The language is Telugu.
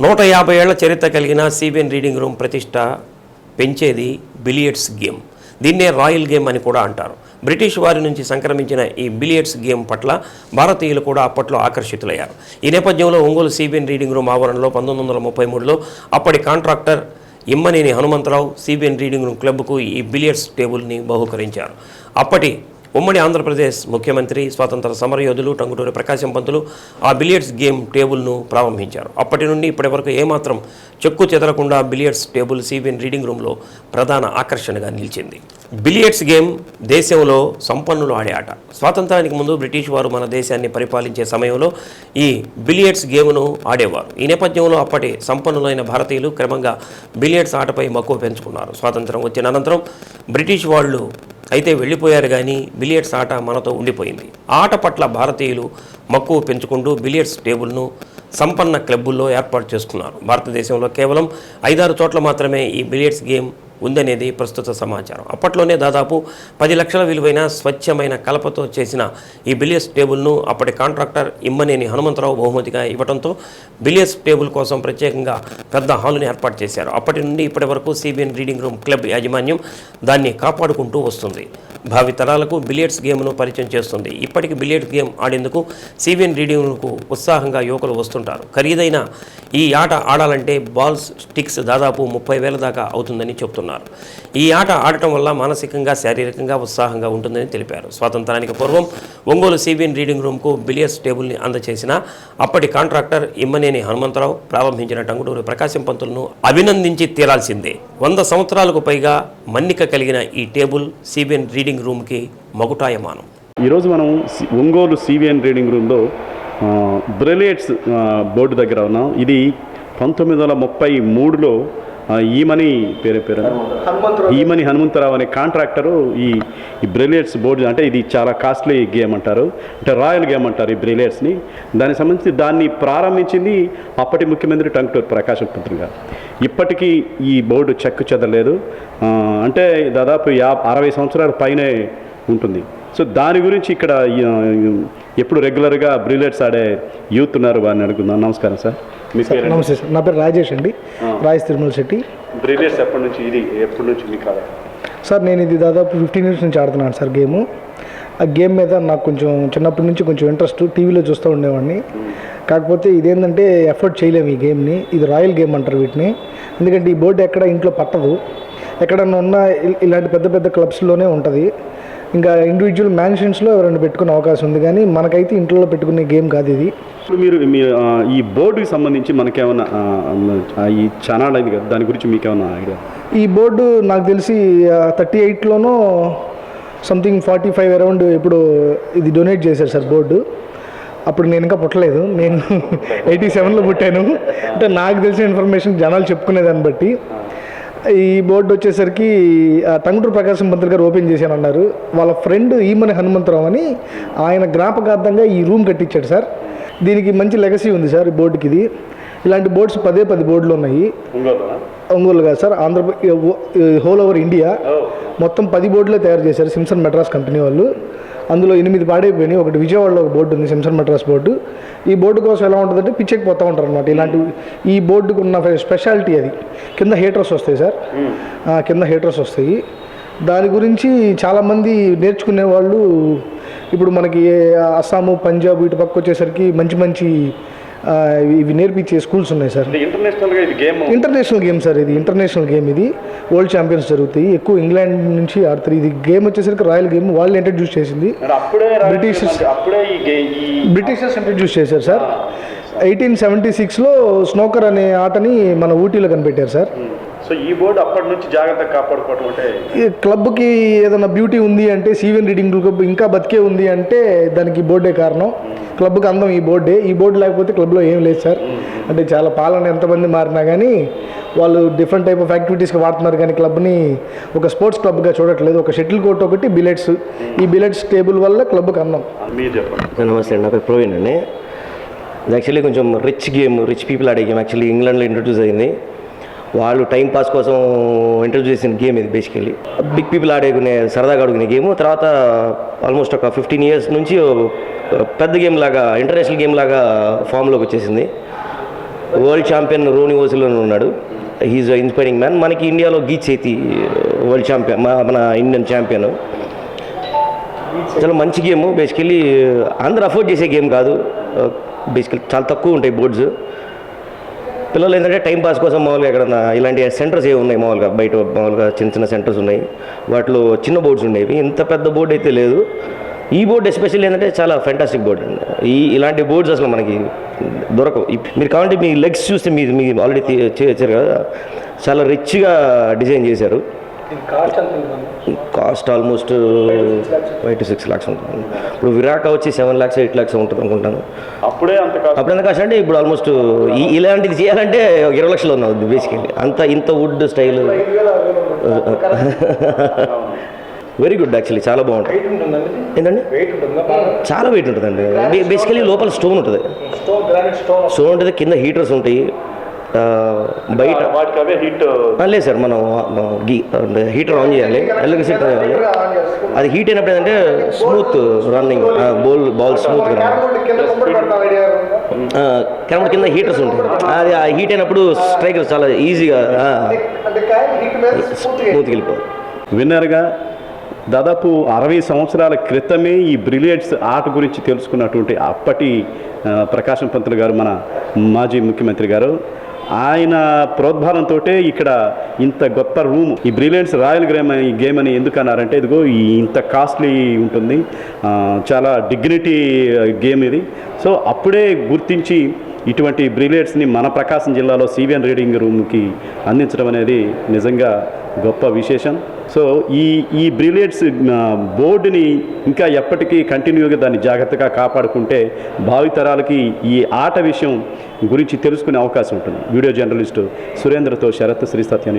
నూట యాభై ఏళ్ళ చరిత్ర కలిగిన సిబిఎన్ రీడింగ్ రూమ్ ప్రతిష్ట పెంచేది బిలియట్స్ గేమ్. దీన్నే రాయల్ గేమ్ అని కూడా అంటారు. బ్రిటిష్ వారి నుంచి సంక్రమించిన ఈ బిలియట్స్ గేమ్ పట్ల భారతీయులు కూడా అప్పట్లో ఆకర్షితులయ్యారు. ఈ నేపథ్యంలో ఒంగోలు సిబిఎన్ రీడింగ్ రూమ్ ఆవరణలో పంతొమ్మిది వందల ముప్పై మూడులో అప్పటి contractor Immaneni Hanumantharao CBN reading room క్లబ్కు ఈ బిలియట్స్ టేబుల్ని బహుకరించారు. అప్పటి ఉమ్మడి ఆంధ్రప్రదేశ్ ముఖ్యమంత్రి స్వాతంత్ర సమరయోధులు టంగుటూరి ప్రకాశం పంతులు ఆ బిలియర్డ్స్ గేమ్ టేబుల్ను ప్రారంభించారు. అప్పటి నుండి ఇప్పటి వరకు ఏమాత్రం చెక్కు చెదరకుండా బిలియర్డ్స్ టేబుల్ సిబిఎన్ రీడింగ్ రూమ్లో ప్రధాన ఆకర్షణగా నిలిచింది. బిలియర్డ్స్ గేమ్ దేశంలో సంపన్నులు ఆడే ఆట. స్వాతంత్రానికి ముందు బ్రిటిష్ వారు మన దేశాన్ని పరిపాలించే సమయంలో ఈ బిలియర్డ్స్ గేమ్ను ఆడేవారు. ఈ నేపథ్యంలో అప్పటి సంపన్నులైన భారతీయులు క్రమంగా బిలియర్డ్స్ ఆటపై మక్కువ పెంచుకున్నారు. స్వాతంత్రం వచ్చిన అనంతరం బ్రిటిష్ వాళ్ళు అయితే వెళ్ళిపోయారు కానీ బిలియర్డ్స్ ఆట మనతో ఉండిపోయింది. ఆట పట్ల భారతీయులు మక్కువ పెంచుకుంటూ బిలియర్డ్స్ టేబుల్ను సంపన్న క్లబ్బుల్లో ఏర్పాటు చేసుకున్నారు. భారతదేశంలో కేవలం ఐదారు చోట్ల మాత్రమే ఈ బిలియర్డ్స్ గేమ్ ఉందనేది ప్రస్తుత సమాచారం. అప్పట్లోనే దాదాపు పది లక్షల విలువైన స్వచ్ఛమైన కలపతో చేసిన ఈ బిలియర్స్ టేబుల్ను అప్పటి కాంట్రాక్టర్ ఇమ్మనేని హనుమంతరావు బహుమతిగా ఇవ్వడంతో బిలియర్స్ టేబుల్ కోసం ప్రత్యేకంగా పెద్ద హాలును ఏర్పాటు చేశారు. అప్పటి నుండి ఇప్పటి వరకు సిబిఎన్ రీడింగ్ రూమ్ క్లబ్ యాజమాన్యం దాన్ని కాపాడుకుంటూ వస్తుంది. భావి తరాలకు బిలియర్డ్స్ గేమ్ను పరిచయం చేస్తుంది. ఇప్పటికి బిలియర్డ్స్ గేమ్ ఆడేందుకు సిబిఎన్ రీడింగ్కు ఉత్సాహంగా యువకులు వస్తుంటారు. ఖరీదైన ఈ ఆట ఆడాలంటే బాల్స్ స్టిక్స్ దాదాపు ముప్పై వేల దాకా అవుతుందని చెబుతున్నారు ఈ ఆట ఆడటం వల్ల మానసికంగా శారీరకంగా ఉత్సాహంగా ఉంటుందని తెలిపారు. స్వాతంత్రానికి పూర్వం ఒంగోలు సిబిఎన్ రీడింగ్ రూమ్కు బిలియర్స్ టేబుల్ని అందచేసిన అప్పటి కాంట్రాక్టర్ ఇమ్మనేని హనుమంతరావు ప్రారంభించిన టంగుటూరు ప్రకాశం పంతులను అభినందించి తీరాల్సిందే. వంద సంవత్సరాలకు పైగా మన్నిక కలిగిన ఈ టేబుల్ సిబిఎన్ రీడింగ్ రూమ్కి మగుటాయమానం ఈరోజు మనం ఒంగోలు సివిఎన్ రీడింగ్ రూమ్లో బ్రిలియట్స్ బోర్డు దగ్గర ఉన్నాం. ఇది పంతొమ్మిది వందల ముప్పై మూడులో ఈమని పేరు పేరు ఈమని హనుమంతరావు అనే కాంట్రాక్టరు ఈ ఈ బ్రిలియట్స్ బోర్డు అంటే ఇది చాలా కాస్ట్లీ గేమ్ అంటారు. అంటే రాయల్ గేమ్ అంటారు ఈ బ్రిలియట్స్ని దానికి సంబంధించి దాన్ని ప్రారంభించింది అప్పటి ముఖ్యమంత్రి టంగుటూరు ప్రకాశం పంతులు గారు. ఇప్పటికీ ఈ బోర్డు చెక్కు చెదలేదు అంటే దాదాపు యా అరవై సంవత్సరాల పైనే ఉంటుంది. సో దాని గురించి ఇక్కడ ఎప్పుడు రెగ్యులర్గా బ్రిలియట్స్ ఆడే యూత్ ఉన్నారు వారిని అడుగుతున్నాం నమస్కారం సార్. మీ పేరు నమస్తే సార్. నా పేరు రాజేష్ అండి. రాజేష్ తిరుమల శెట్టి. బ్రిలియట్స్ ఎప్పటి నుంచి ఇది ఎప్పటి నుంచి మీకు సార్ నేను ఇది దాదాపు ఫిఫ్టీన్ ఇయర్స్ నుంచి ఆడుతున్నాను సార్ గేము. ఆ గేమ్ మీద నాకు కొంచెం చిన్నప్పటి నుంచి కొంచెం ఇంట్రెస్ట్ టీవీలో చూస్తూ ఉండేవాడిని. కాకపోతే ఇదేంటంటే ఎఫర్ట్ చేయలేము ఈ గేమ్ని. ఇది రాయల్ గేమ్ అంటారు వీటిని. ఎందుకంటే ఈ బోర్డు ఎక్కడ ఇంట్లో పట్టదు. ఎక్కడన్నా ఉన్న ఇలాంటి పెద్ద పెద్ద క్లబ్స్లోనే ఉంటుంది. ఇంకా ఇండివిజువల్ మ్యాన్షన్స్లో ఎవరైనా పెట్టుకునే అవకాశం ఉంది కానీ మనకైతే ఇంట్లో పెట్టుకునే గేమ్ కాదు ఇది. ఇప్పుడు మీరు మీ ఈ బోర్డుకి సంబంధించి ఆ, ఈ ఛానల్ అయింది కదా దాని గురించి మీకేమన్నా ఐడియా ఈ బోర్డు నాకు తెలిసి థర్టీ ఎయిట్లోనో సంథింగ్ ఫార్టీ ఫైవ్ అరౌండ్ ఇప్పుడు ఇది డొనేట్ చేశారు సార్ బోర్డు అప్పుడు నేను ఇంకా పుట్టలేదు నేను ఎయిటీ సెవెన్లో పుట్టాను. అంటే నాకు తెలిసిన ఇన్ఫర్మేషన్ జనాలు చెప్పుకునే దాన్ని బట్టి. ఈ బోర్డు వచ్చేసరికి ఆ, టంగుటూరు ప్రకాశం మంత్రి గారు ఓపెన్ చేశాను అన్నారు వాళ్ళ ఫ్రెండ్ ఈమని హనుమంతరావు అని ఆయన జ్ఞాపకార్థంగా ఈ రూమ్ కట్టించాడు సార్. దీనికి మంచి లెగసీ ఉంది సార్ ఈ బోర్డుకి ఇది ఇలాంటి బోర్డ్స్ పదే పది బోర్డులు ఉన్నాయి. ఒంగోలు కాదు sir Andhra Pradesh whole over India. మొత్తం పది బోర్డులే తయారు చేశారు సిమ్సన్ మెడ్రాస్ కంపెనీ వాళ్ళు. అందులో ఎనిమిది పాడైపోయినాయి. ఒకటి విజయవాడలో ఒక బోర్డు ఉంది సిమ్సన్ మెడ్రాస్ బోర్డు. ఈ బోర్డు కోసం ఎలా ఉంటుందంటే పిచ్చెక్కి పోతూ ఉంటారు అనమాట ఇలాంటి ఈ బోర్డుకు ఉన్న స్పెషాలిటీ అది. కింద హీటర్స్ వస్తాయి సార్. కింద హీటర్స్ వస్తాయి. దాని గురించి చాలామంది నేర్చుకునే వాళ్ళు ఇప్పుడు మనకి అస్సాము పంజాబ్ ఇటు పక్క వచ్చేసరికి మంచి మంచి ఇవి నేర్పించే స్కూల్స్ ఉన్నాయి సార్. ఇంటర్నేషనల్గా ఇది గేమ్ ఇంటర్నేషనల్ గేమ్ సార్ ఇది. ఇంటర్నేషనల్ గేమ్ ఇది. వరల్డ్ ఛాంపియన్స్ జరుగుతాయి. ఎక్కువ ఇంగ్లాండ్ నుంచి ఆడతారు ఇది గేమ్ వచ్చేసరికి రాయల్ గేమ్ వాళ్ళు ఇంట్రడ్యూస్ చేసింది. ఈ బ్రిటిషర్స్ ఇంట్రడ్యూస్ చేశారు సార్. ఎయిటీన్ సెవెంటీ సిక్స్లో స్నోకర్ అనే ఆటని మన ఊటీలో కనిపెట్టారు సార్. సో ఈ బోర్డు అప్పటి నుంచి జాగ్రత్తగా కాపాడుకోవటం అంటే ఈ క్లబ్కి ఏదైనా బ్యూటీ ఉంది అంటే సీవెన్ రీడింగ్ క్లబ్ ఇంకా బతికే ఉంది అంటే దానికి బోర్డే కారణం. క్లబ్కి అందం ఈ బోర్డే. ఈ బోర్డు లేకపోతే క్లబ్లో ఏం లేదు సార్. అంటే చాలా పాలన ఎంతమంది మారినా కానీ వాళ్ళు డిఫరెంట్ టైప్ ఆఫ్ యాక్టివిటీస్కి వాడుతున్నారు కానీ క్లబ్ని ఒక స్పోర్ట్స్ క్లబ్గా చూడట్లేదు. ఒక షటిల్ కోర్ట్ ఒకటి బిలెట్స్. ఈ బిలెట్స్ టేబుల్ వల్ల క్లబ్కి అందం. నమస్తే అండి. నా పేరు ప్రవీణ్ అండి. యాక్చువల్లీ కొంచెం రిచ్ గేమ్ రిచ్ పీపుల్ ఆడే గేమ్. యాక్చువల్లీ ఇంగ్లాండ్లో ఇంట్రడ్యూస్ అయింది. వాళ్ళు టైంపాస్ కోసం ఇంట్రడ్యూస్ చేసిన గేమ్ ఇది బేసికలీ బిగ్ పీపుల్ ఆడుకునే సరదాగా ఆడుకునే గేమ్. తర్వాత ఆల్మోస్ట్ ఒక ఫిఫ్టీన్ ఇయర్స్ నుంచి పెద్ద గేమ్ లాగా ఇంటర్నేషనల్ గేమ్ లాగా ఫామ్లోకి వచ్చేసింది. వరల్డ్ ఛాంపియన్ రోని ఓసిలో ఉన్నాడు. హీజ్ ఇన్స్పైరింగ్ మ్యాన్ మనకి ఇండియాలో గీ చేతి వరల్డ్ ఛాంపియన్ మన ఇండియన్ ఛాంపియన్ చాలా మంచి గేమ్. బేసికలీ అందరూ అఫోర్డ్ చేసే గేమ్ కాదు. బేసికలీ చాలా తక్కువ ఉంటాయి బోర్డ్స్ పిల్లలు ఏంటంటే టైం పాస్ కోసం మామూలుగా ఎక్కడన్నా ఇలాంటి సెంటర్స్ ఏ ఉన్నాయి మామూలుగా? బయట మామూలుగా చిన్న చిన్న సెంటర్స్ ఉన్నాయి. వాటిలో చిన్న బోర్డ్స్ ఉండేవి. ఇంత పెద్ద బోర్డు అయితే లేదు. ఈ బోర్డు ఎస్పెషల్లీ ఏంటంటే చాలా ఫెంటాస్టిక్ బోర్డు. అండి ఈ ఇలాంటి బోర్డ్స్ అసలు మనకి దొరకవు. మీరు కావాలంటే మీ లెగ్స్ చూస్తే మీరు మీ ఆల్రెడీ చేశారు కదా? చాలా రిచ్గా డిజైన్ చేశారు. Cost almost five to six lakhs ఉంటుంది. ఇప్పుడు విరాట్ వచ్చి సెవెన్ ల్యాక్స్ ఎయిట్ ల్యాక్స్ ఉంటుంది అనుకుంటాను. అప్పుడే అంత అప్పుడు ఎంత కాస్ట్ అంటే ఇప్పుడు ఆల్మోస్ట్ ఈ ఇలాంటిది చేయాలంటే ఇరవై లక్షలు ఉన్నది బేసికలీ అంత ఇంత wood style very good actually చాలా బాగుంటుంది. ఏంటండి? చాలా వెయిట్ ఉంటుందండి. బేసికలీ లోపల స్టోన్ ఉంటుంది. స్టోన్ ఉంటుంది కింద హీటర్స్ ఉంటాయి. బయట లేదు సార్ మనం హీటర్ ఆన్ చేయాలి ఎలక్ట్రిసిటీ ఆన్ చేయాలి. అది హీట్ అయినప్పుడు ఏంటంటే స్మూత్ రన్నింగ్ బాల్ బాల్ స్మూత్గా కెమెరా కింద హీటర్స్ ఉంటాయి. అది ఆ హీట్ అయినప్పుడు స్ట్రైకర్ చాలా ఈజీగా స్మూత్గా వెళ్ళిపోతుంది విన్నర్గా దాదాపు అరవై సంవత్సరాల క్రితమే ఈ బ్రిలియట్స్ ఆట గురించి తెలుసుకున్నటువంటి అప్పటి ప్రకాశం పంతులు గారు మన మాజీ ముఖ్యమంత్రి గారు. ఆయన ప్రోద్బలంతో ఇక్కడ ఇంత గొప్ప రూమ్. ఈ బ్రిలియన్స్ రాయల్ గేమ్ అని గేమ్ అని ఎందుకు అన్నారంటే ఇదిగో ఇంత కాస్ట్లీ ఉంటుంది. చాలా డిగ్నిటీ గేమ్ ఇది. సో అప్పుడే గుర్తించి ఇటువంటి బ్రిలియట్స్ని మన ప్రకాశం జిల్లాలో సివిఎన్ రీడింగ్ రూమ్కి అందించడం అనేది నిజంగా గొప్ప విశేషం. సో ఈ ఈ బ్రిలియట్స్ బోర్డుని ఇంకా ఎప్పటికీ కంటిన్యూగా దాన్ని జాగ్రత్తగా కాపాడుకుంటే భావితరాలకి ఈ ఆట విషయం గురించి తెలుసుకునే అవకాశం ఉంటుంది. వీడియో జర్నలిస్టు సురేంద్రతో శరత్ శ్రీ సత్య